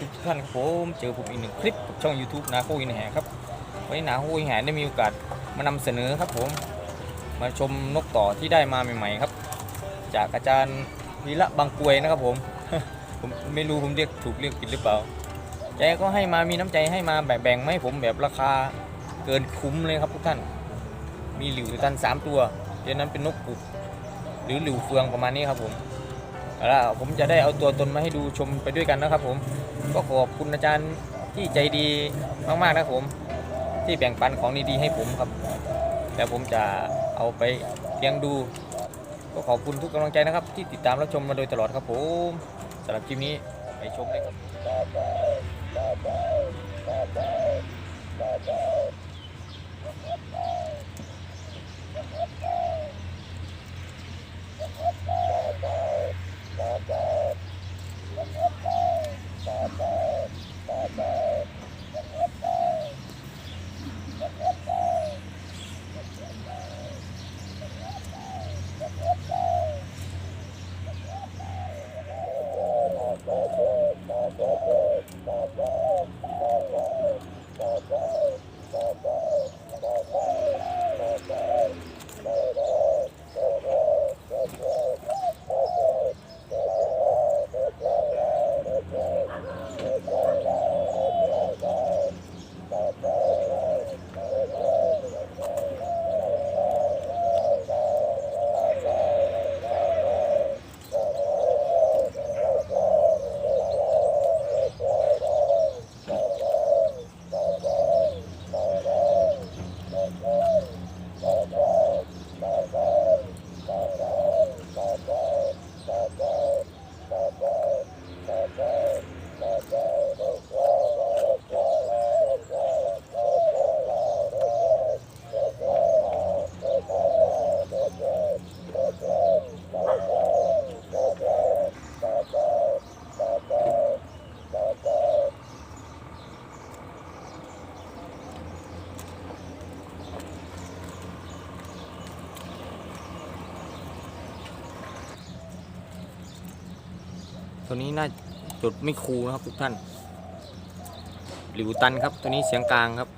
ทุกๆคนทุกท่านครับผมเจอผมอีกหนึ่งคลิปกับช่อง YouTube นาโคอินแหครับวันนี้นาโคอินแหได้มีโอกาสมานำเสนอครับผม มาชมนกต่อที่ได้มาใหม่ๆครับ จากอาจารย์วีระบางกวยนะครับผมผมไม่รู้ผมเรียกถูกเรียกผิดหรือเปล่าแกก็ให้มามีน้ำใจให้มาแบ่งๆมาให้ผมแบบราคาเกินคุ้มเลยครับทุกท่าน มีหลิวตันสามตัวเดี๋ยวนั้นเป็นนกกุกหรือหลิวเฟืองประมาณนี้ครับผม เอาล่ะผมจะได้เอาตัวตนมาให้ดูชมไปด้วยกันนะครับ ผมก็ขอบคุณอาจารย์ที่ใจดีมากๆนะครับผม ที่แบ่งปันของดีๆให้ผมครับแล้วผมจะเอาไปเลี้ยงดู ก็ขอบคุณทุกกำลังใจนะครับ ที่ติดตามรับชมมาโดยตลอดครับผมสำหรับคลิปนี้ไปชมเลยครับ ตัวนี้น่าจดไม่คูนะครับทุกท่านหลิวตันครับ ตัวนี้เสียงกลางครับ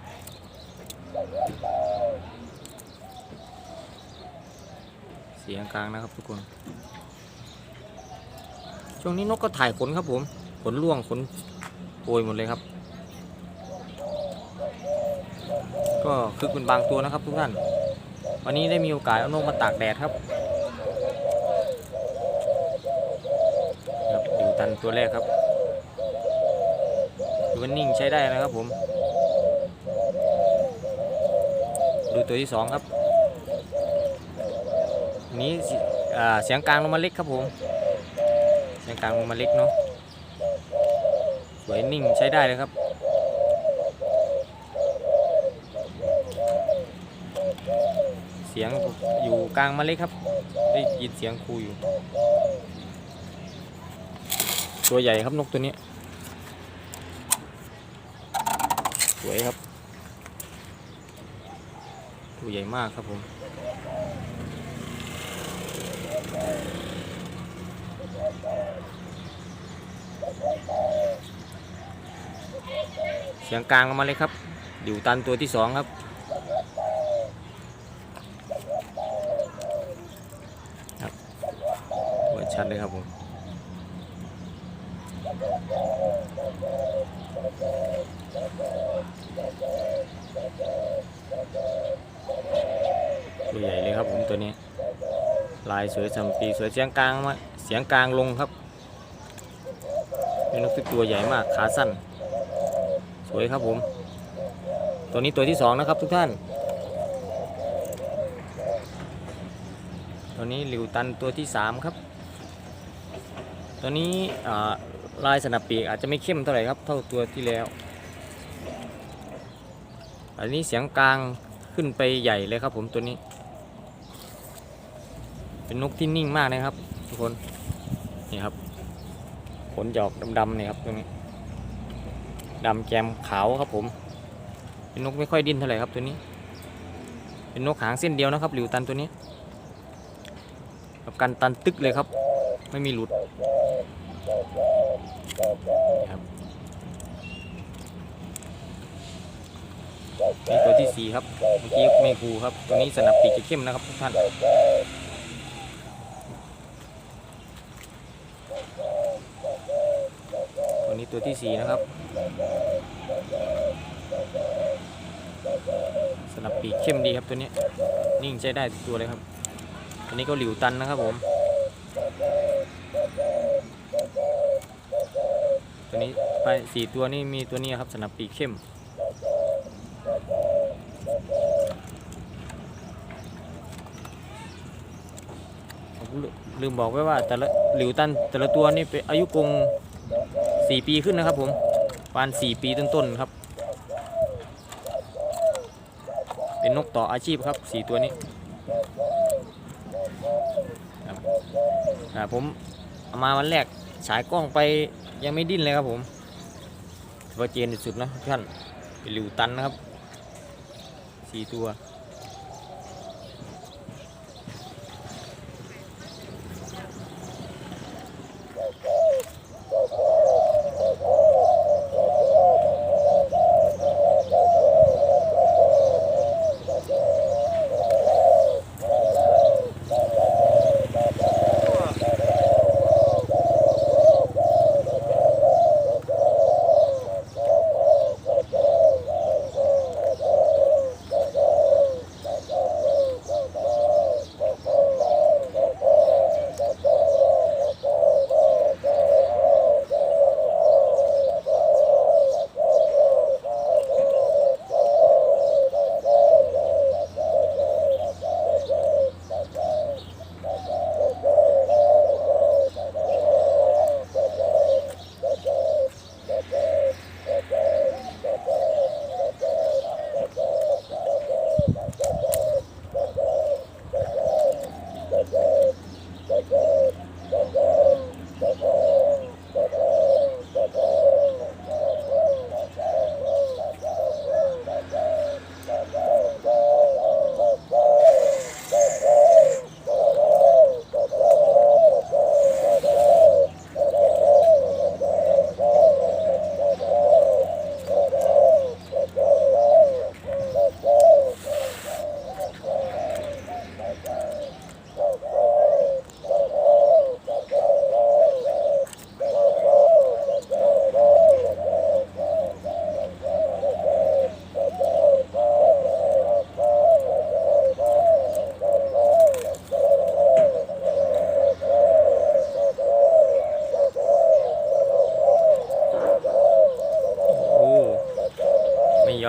เสียงกลางนะครับทุกคน ช่วงนี้นกก็ถ่ายขนครับผม ขนร่วงขนโปยหมดเลยครับ ก็คือเป็นบางตัวนะครับทุกท่าน วันนี้ได้มีโอกาสเอานกมาตากแดดครับดู ตัวแรกครับดูว่านิ่งใช้ได้นะครับผม ดูตัวที่สองครับ นี้เสียงกลางลงมาเล็กครับผม เสียงกลางลงมาเล็กเนาะ สวยนิ่งใช้ได้เลยครับเสียงอยู่กลางมาเล็กครับ ได้ยินเสียงครูอยู่ ตัวใหญ่ครับนกตัวนี้ สวยครับ ตัวใหญ่มากครับผมเสียงกลางออกมาเลยครับ อยู่ตันตัวที่สองครับครับชัดเลยครับผม ตัวใหญ่เลยครับผม ตัวนี้ ลายสวยสัมปีสวยเสียงกลางมาเสียงกลางลงครับเป็นนกที่ตัวใหญ่มากขาสั้น สวยครับผม ตัวนี้ตัวที่สองนะครับทุกท่าน ตัวนี้หลิวตันตัวที่สามครับ ตัวนี้ลายสนับปีกอาจจะไม่เข้มเท่าไหร่ครับ เท่าตัวที่แล้ว อันนี้เสียงกลางขึ้นไปใหญ่เลยครับผมตัวนี้ เป็นนกที่นิ่งมากนะครับ ทุกคนนี่ครับขนหยอกดำๆนี่ครับตัวนี้ดำแกมขาวครับผม เป็นนกไม่ค่อยดิ้นเท่าไหร่ครับตัวนี้ เป็นนกหางเส้นเดียวนะครับหลิวตันตัวนี้กับกันตันตึกเลยครับ ไม่มีหลุดครับนี่ตัวที่สี่ครับเมื่อกี้เมฆูครับ ตัวนี้สนับปีกจะเข้มนะครับทุกท่าน ตัวที่สี่นะครับ สนับปีกเข้มดีครับตัวนี้ นิ่งใช้ได้ตัวเลยครับตัวนี้ก็หลิวตันนะครับผม ตัวนี้ไปสี่ตัวนี้มีตัวนี้ครับสนับปีกเข้มลืมบอกไว้ว่าแต่ละหลิวตันแต่ละตัวนี่เป็นอายุกรง สี่ปีขึ้นนะครับผมประมาณสี่ปีต้นๆครับ เป็นนกต่ออาชีพครับสี่ตัวนี้ครับผมเอามาวันแรกฉายกล้องไปยังไม่ดิ้นเลยครับผมถือว่าเจนที่สุดนะท่านเป็นหลิวตันนะครับสี่ตัว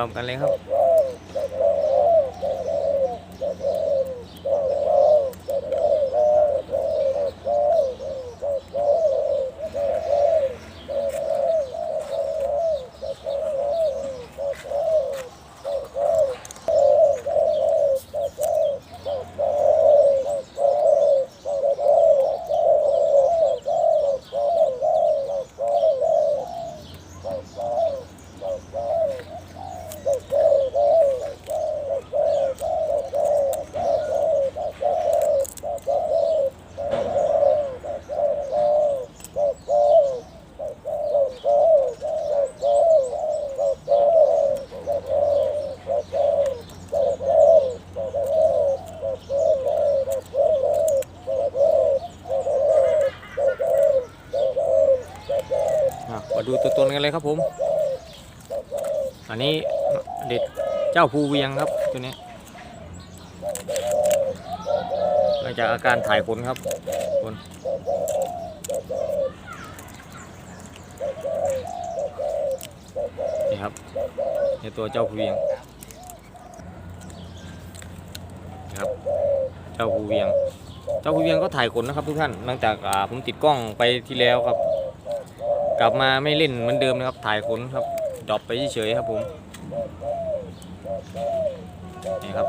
ม่ยอมกันเลยครับ ดูตัวตนกันเลยครับผม อันนี้เด็ดเจ้าภูเวียงครับตัวนี้หลังจากอาการถ่ายขนครับคนนี่ครับนี่ตัวเจ้าภูเวียงนี่ครับ เจ้าภูเวียง เจ้าภูเวียงก็ถ่ายขนนะครับทุกท่านหลังจากผมติดกล้องไปที่แล้วครับ กลับมาไม่เล่นเหมือนเดิมนะครับ ถ่ายขนครับดรอปไปเฉยๆครับผมนี่ครับ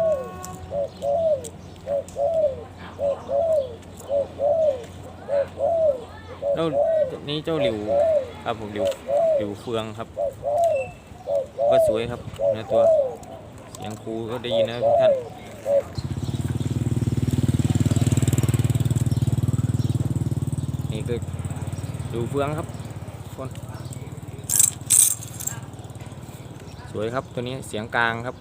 แล้วนี่เจ้าหลิวครับผมหลิวหลิวเฟืองครับ ก็สวยครับเนื้อตัวเสียงครูก็ได้ยินนะทุกท่านนี่คือหลิวเฟืองครับ คน ส วยครับตัวนี้เสียงกลางครับ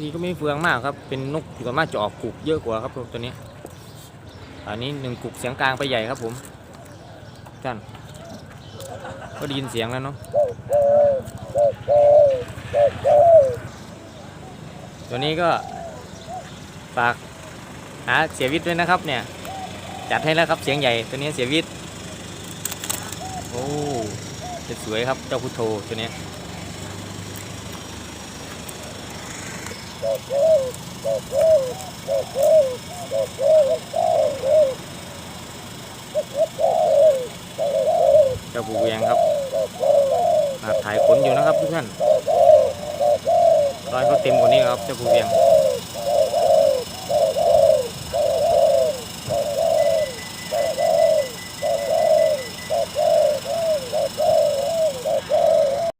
นี่ก็ไม่เฟืองมากครับ เป็นนกส่วนมากจะออกกุกเยอะกว่าครับตัวนี้ อันนี้หนึ่งกุกเสียงกลางไปใหญ่ครับผมท่านก็ได้ยินเสียงแล้วเนาะตัวนี้ก็ฝากหาเสียวิทย์ด้วยนะครับเนี่ย จัดให้แล้วครับเสียงใหญ่ตัวนี้เสียวิทย์โอ้จะสวยครับเจ้าพุทโธตัวนี้เจ้าปูเวียงครับถ่ายขนอยู่นะครับทุกท่านรอยเขาเต็มกว่านี้ครับเจ้าปูเวียง